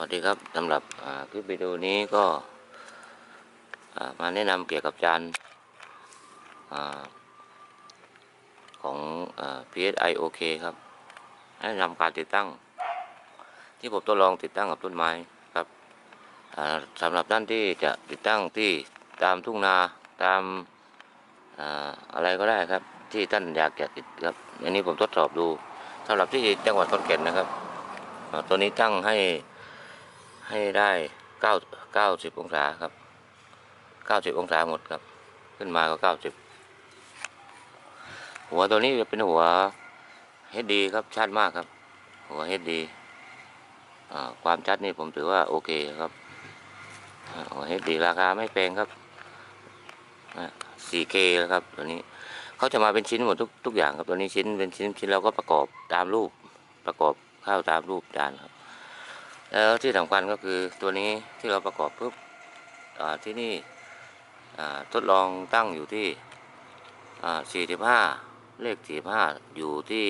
วัสดีครับสำหรับคลิปวิดีโอนี้ก็มาแนะนำเกี่ยวกับจานอของอ PSI OK ครับแนะนำการติดตั้ง ที่ผมทดลองติดตั้งกับต้นไม้ครับอ่าสำหรับท่านที่จะติดตั้งที่ตามทุ่งนาตามอ่าอะไรก็ได้ครับ ที่ท่านอยากจะติดครับอันนี้ผมทดสอบดูสำหรับที่จังหวัดขอนแก่นนะครับตัวนี้ตั้งให้ ให้ได้เก้าเก้าสิบองศาครับเก้าสิบองศาหมดครับ ขึ้นมาก็เก้าสิบหัวตัวนี้จะเป็นหัวเฮดดีครับชัดมากครับ หัวเฮดดีความชัดนี่ผมถือว่าโอเคครับหัวเฮดดีราคาไม่แพงครับสี่เคครับตัวนี้เขาจะมาเป็นชิ้นหมดทุกทุกอย่างครับตัวนี้ชิ้นเป็นชิ้นชิ้นเราก็ประกอบตามรูปประกอบเข้าตามรูปจานครับ แล้วที่สำคัญก็คือตัวนี้ที่เราประกอบปุ๊บที่นี่ทดลองตั้งอยู่ที่ 45 เลข 45 อยู่ที่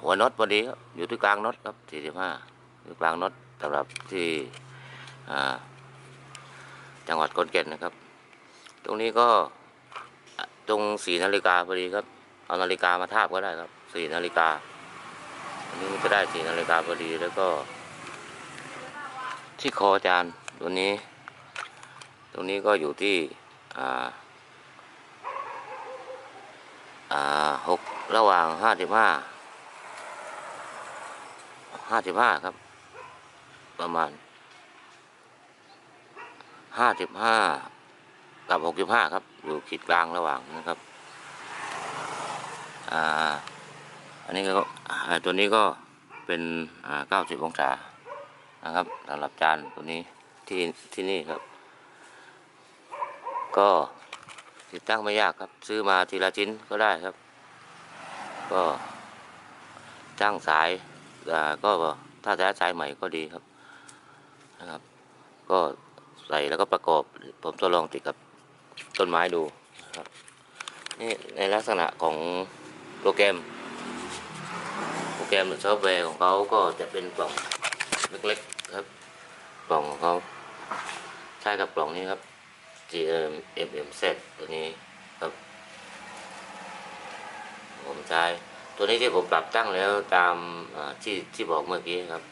หัวน็อตพอดีครับอยู่ที่กลางน็อตครับ 45อยู่กลางน็อตสำหรับที่จังหวัดขอนแก่นนะครับ ตรงนี้ก็ตรง4นาฬิกาพอดีครับ เอานาฬิกามาทาบก็ได้ครับ4นาฬิกา อันนี้มันจะได้สี่นาฬิกาพอดีแล้วก็ ที่คอจานตัวนี้ ตรงนี้ก็อยู่ที่อ่าอ่าหกระหว่างห้าสิบห้าห้าสิบห้าครับ ประมาณห้าสิบห้ากับหกสิบห้าครับ อยู่ขีดกลางระหว่างนะครับ อ่า อันนี้ก็ ตัวนี้ก็เป็นอ่า90องศานะครับสำหรับจานตัวนี้ที่ที่นี่ครับ ก็ติดตั้งไม่ยากครับ ซื้อมาทีละชิ้นก็ได้ครับ ก็จ้างสายก็ถ้าใช้สายใหม่ก็ดีครับนะครับ ก็ใส่แล้วก็ประกอบผมทดลองติดกับต้นไม้ดูนะครับนี่ในลักษณะของโปรแกรม แกรมหรือซอฟต์แวร์ของเขาก็จะเป็นกล่องเล็กๆครับ กล่องของเขาใช้กับกล่องนี้ครับ GM MMZ ตัวนี้ครับ ผมใช้ตัวนี้ที่ผมปรับตั้งแล้วตามที่ที่บอกเมื่อกี้ครับ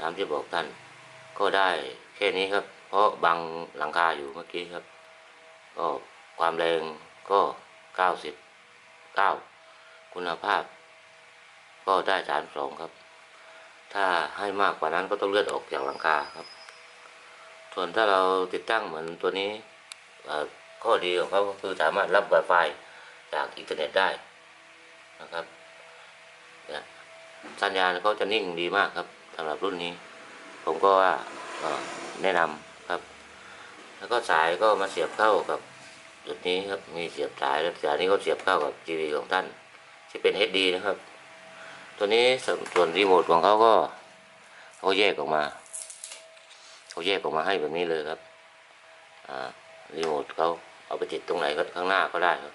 ตามที่บอกท่านก็ได้แค่นี้ครับ เพราะบังหลังคาอยู่เมื่อกี้ครับ ก็ความแรงก็เก้าสิบเก้าคุณภาพ ก็ได้สามสองครับ ถ้าให้มากกว่านั้นก็ต้องเลื่อนออกจากหลังคาครับ ส่วนถ้าเราติดตั้งเหมือนตัวนี้ข้อดีของเขาก็คือสามารถรับ Wi-Fi จากอินเทอร์เน็ตได้นะครับเนี่ยสัญญาณเขาจะนิ่งดีมากครับสำหรับรุ่นนี้ ผมก็ว่าแนะนำครับ แล้วก็สายก็มาเสียบเข้ากับจุดนี้ครับมีเสียบสายแล้วสายนี้ก็เสียบเข้ากับทีวีของท่านที่เป็น HD นะครับ ตัวนี้ส่วนรีโมทของเขาก็เขาแยกออกมาเขาแยกออกมาให้แบบนี้เลยครับอ่ารีโมทเขาเอาไปติดตรงไหนก็ข้างหน้าก็ได้ครับ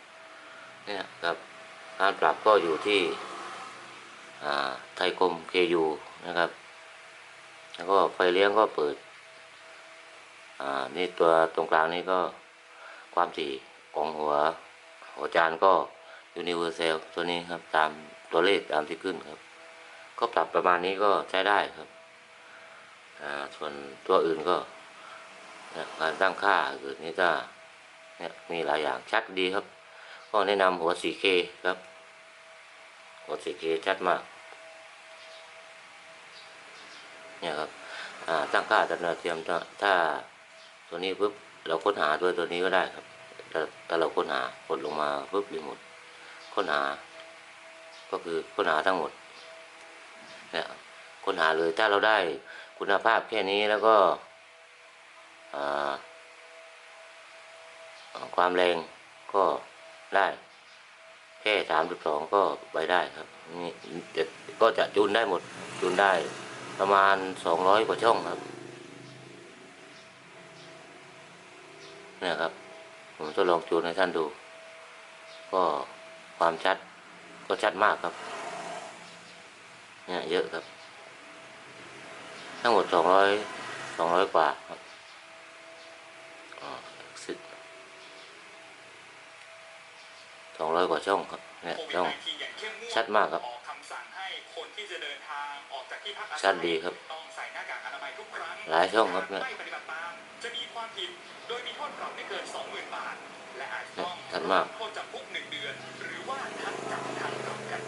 เนี่ยครับการปรับก็อยู่ที่ไทยคม KU นะครับ แล้วก็ไฟเลี้ยงก็เปิดนี่ตัวตรงกลางนี้ก็ความถี่ของหัวหัวจานก็ Universal ตัวนี้ครับตาม ตัวเลขตามที่ขึ้นครับ ก็ปรับประมาณนี้ก็ใช้ได้ครับส่วนตัวอื่นก็การตั้งค่าอื่นนี่ก็เนี่ยมีหลายอย่างชัดดีครับ ก็แนะนำหัว 4K ครับ หัว 4K ชัดมากเนี่ยครับตั้งค่าดาวเทียมถ้าตัวนี้ปุ๊บเราค้นหาด้วยตัวนี้ก็ได้ครับถ้าเราค้นหากดลงมาปุ๊บรีโมทค้นหา ก็คือค้นหาทั้งหมดเนี่ยค้นหาเลยถ้าเราได้คุณภาพแค่นี้แล้วก็ความแรงก็ได้ แค่สามจุดสองก็ไปได้ครับนี่จะก็จะจูนได้หมดจูนได้ประมาณสองร้อยกว่าช่องครับเนี่ยครับ ผมทดลองจูนให้ท่านดู ก็ความชัด ก็ชัดมากครับเนี่ยเยอะครับ ทั้งหมดสองร้อยสองร้อยกว่าครับอ่าสิสองร้อยกว่าช่องครับเนี่ยโควิดช่อง19อย่างเข้มงวดชัดมากครับออกคำสั่งให้คนที่จะเดินทางออกจากที่พักอาศัยชัดดีครับต้องใส่หน้ากากอนามัยทุกครั้งหลายช่องครับเนี่ยไม่ปฏิบัติตามจะมีความผิดโดยมีโทษปรับไม่เกิน20,000บาท และอาจจะต้องชัดมากโทษจำคุกหนึ่งเดือนหรือว่าทั้งจำทั้งปรับครับ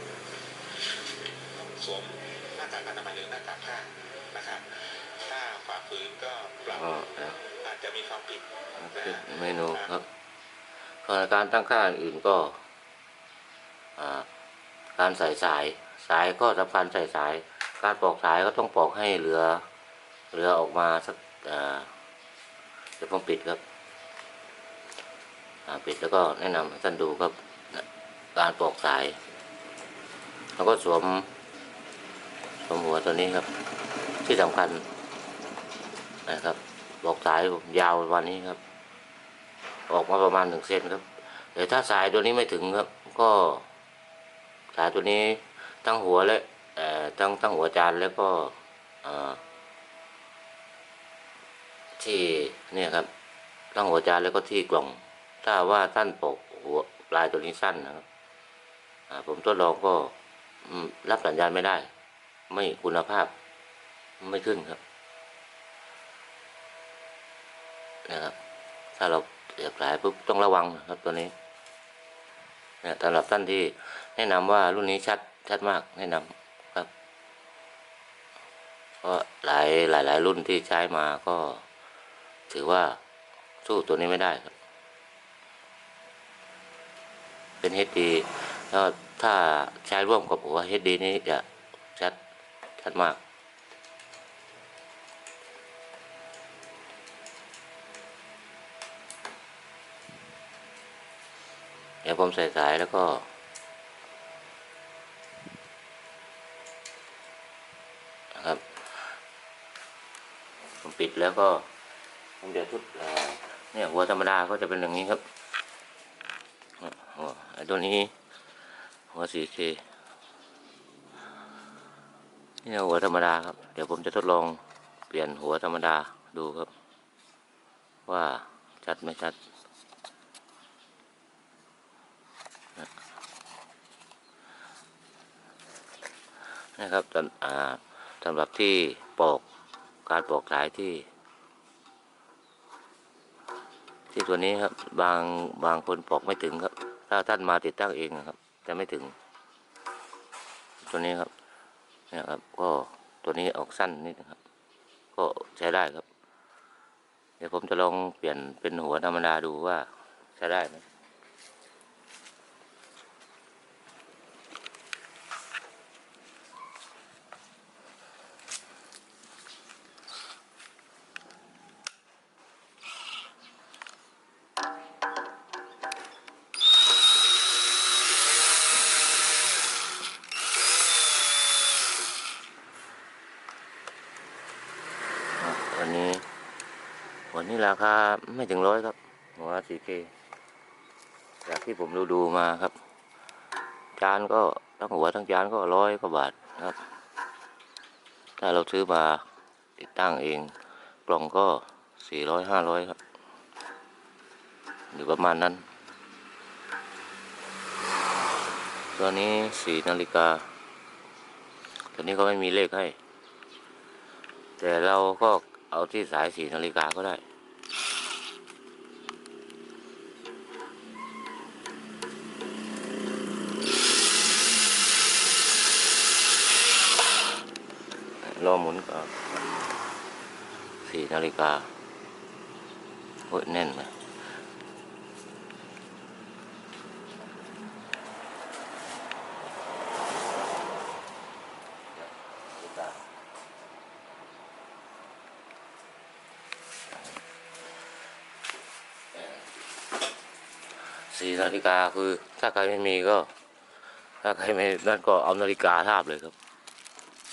สวมหน้ากากอนามัยหรือหน้ากากผ้านะครับ ถ้าฝ่าฝืนก็ปรับก็นะอาจจะมีความผิดนะคือฮะเมนูครับส่วนการตั้งค่าอื่นก็อ่าการใส่สายสายก็สำคัญใส่สาย การปอกสายก็ต้องปอกให้เหลือเหลือออกมาสักอ่าเดี๋ยวผมปิดครับอ่า ปิดแล้วก็แนะนำท่านดูครับการปอกสาย แล้วก็สวมสวมหัวตัวนี้ครับ ที่สำคัญนะครับปอกสายผมยาววันนี้ครับ ออกมาประมาณหนึ่งเซนครับแต่ถ้าสายตัวนี้ไม่ถึงครับ ก็สายตัวนี้ตั้งหัวและตั้งตั้งหัวจานแล้วก็ที่เนี่ยครับตั้งหัวจานแล้วก็ที่กล่อง ถ้าว่าท่านปกหัวปลายตัวนี้สั้นนะครับผมทดลองก็รับสัญญาณไม่ได้ ไม่คุณภาพ ไม่ขึ้นครับนะครับ ถ้าเราเสียบสายปุ๊บต้องระวังนะครับตัวนี้เนี่ยสำหรับท่านที่แนะนำว่ารุ่นนี้ชัดชัดมากแนะนำครับเพราะหลายหลายหลายรุ่นที่ใช้มาก็ ถือว่าสู้ตัวนี้ไม่ได้ครับ เป็น HD แล้วถ้าใช้ร่วมกับหัว HD นี้จะชัดชัดมากเดี๋ยวผมใส่สายแล้วก็ นะครับ ผมปิดแล้วก็ผมเดี๋ยวทุดเนี่ยหัวธรรมดาก็จะเป็นอย่างนี้ครับหัว ตัวนี้ หัว 4K นี่หัวธรรมดาครับ เดี๋ยวผมจะทดลองเปลี่ยนหัวธรรมดาดูครับ ว่าชัดไม่ชัดนะครับสำสำหรับที่ปอกการปอกสายที่ ที่ตัวนี้ครับ บางบางคนปอกไม่ถึงครับ ถ้าท่านมาติดตั้งเองนะครับจะไม่ถึง ตัวนี้ครับเนี่ยครับ ก็ตัวนี้ออกสั้นนิดนะครับ ก็ใช้ได้ครับ เดี๋ยวผมจะลองเปลี่ยนเป็นหัวธรรมดาดูว่าใช้ได้ไหม อะวันนี้ วันนี้ราคาไม่ถึงร้อยครับ หัวสีเคจากที่ผมดูดูมาครับ จานก็ทั้งหัวทั้งจานก็ร้อยกว่าบาทครับ ถ้าเราซื้อมาติดตั้งเองกล่องก็สี่ร้อยห้าร้อยครับอยู่ประมาณนั้น ตัวนี้สี่นาฬิกา ตัวนี้ก็ไม่มีเลขให้ แต่เราก็ เอาที่สายสีนาฬิกาก็ได้ รอหมุนก็สี่นาฬิกาโอ้ยแน่นเลย สี่นาฬิกาคือ ถ้าใครไม่มีก็ ถ้าใครไม่นั่นก็เอานาฬิกาทาบเลยครับ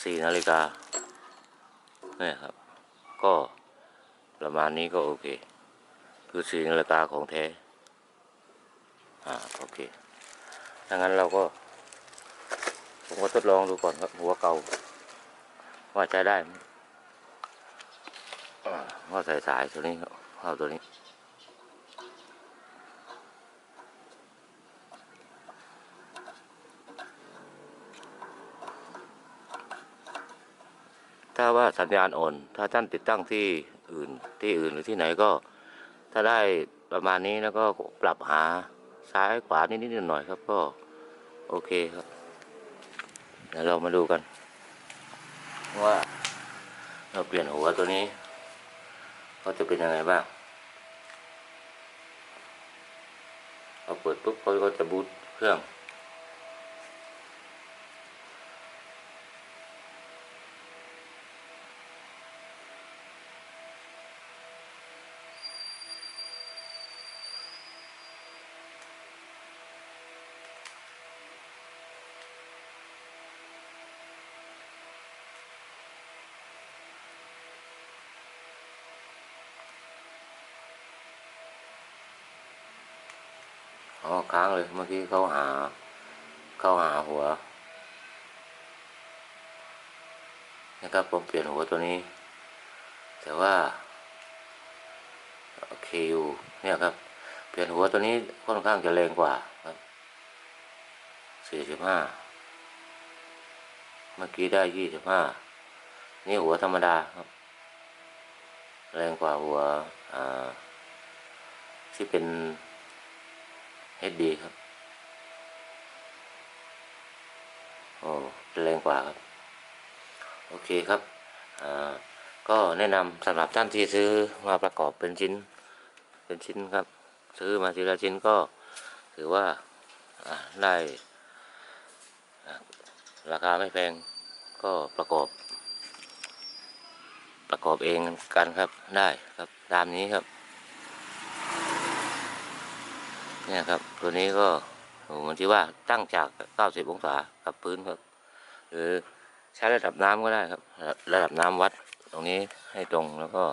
สี่นาฬิกาเนี่ยครับ ก็ประมาณนี้ก็โอเค คือสี่นาฬิกาของแท้อ่าโอเคถ้างั้นเราก็ผมก็ทดลองดูก่อนครับหัวเก่า ว่าใช้ได้ว่าก็ใส่สายตัวนี้ครับเข้าตัวนี้ ถ้าว่าสัญญาณอ่อน ถ้าท่านติดตั้งที่อื่นที่อื่นหรือที่ไหนก็ ถ้าได้ประมาณนี้แล้วก็ปรับหาซ้ายขวานิดๆหน่อยๆครับก็โอเคครับเดี๋ยวเรามาดูกัน ว่าเราเปลี่ยนหัวตัวนี้เขาจะเป็นยังไงบ้างพอเปิดปุ๊บเขาก็จะบูตเครื่อง อ๋อค้างเลยเมื่อกี้เขาหา เข้าหาหัว นะครับผมเปลี่ยนหัวตัวนี้ แต่ว่าโอเคอยู่เนี่ยครับ เปลี่ยนหัวตัวนี้ค่อนข้างจะแรงกว่าครับสี่สิบห้าเมื่อกี้ได้ยี่สิบห้านี่หัวธรรมดาครับ แรงกว่าหัวอ่าที่เป็น HD ครับโอ้แรงกว่าครับ โอเคครับอ่าก็แนะนำสำหรับท่านที่ซื้อมาประกอบเป็นชิ้น เป็นชิ้นครับ ซื้อมาทีละชิ้นก็ถือว่าได้ราคาไม่แพงก็ประกอบ ประกอบเองกันครับได้ครับตามนี้ครับ เนี่ยครับ ตัวนี้ก็เหมือนที่ว่าตั้งจาก 90 องศากับพื้นครับ หรือใช้ระดับน้ำก็ได้ครับ ระดับน้ำวัดตรงนี้ให้ตรงแล้วก็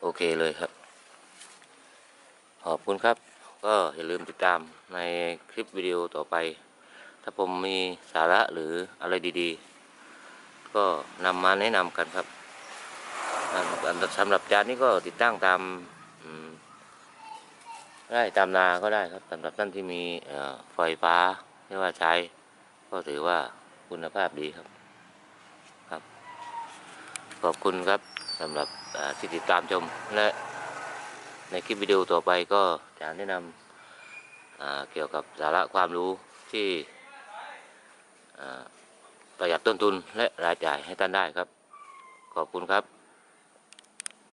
โอเคเลยครับ ขอบคุณครับ ก็อย่าลืมติดตามในคลิปวิดีโอต่อไป ถ้าผมมีสาระหรืออะไรดีๆ ก็นำมาแนะนำกันครับอ่าสำหรับจานนี้ก็ติดตั้งตาม ได้ตามนาก็ได้ครับสำหรับท่านที่มีไฟฟ้าไม่ว่าใช้ ก็ถือว่าคุณภาพดีครับครับ ขอบคุณครับสำหรับที่ติดตามชมและในคลิปวิดีโอต่อไปก็จะแนะนำอ่าเกี่ยวกับสาระความรู้ที่ประหยัดต้นทุนและรายจ่ายให้ท่านได้ครับ ขอบคุณครับ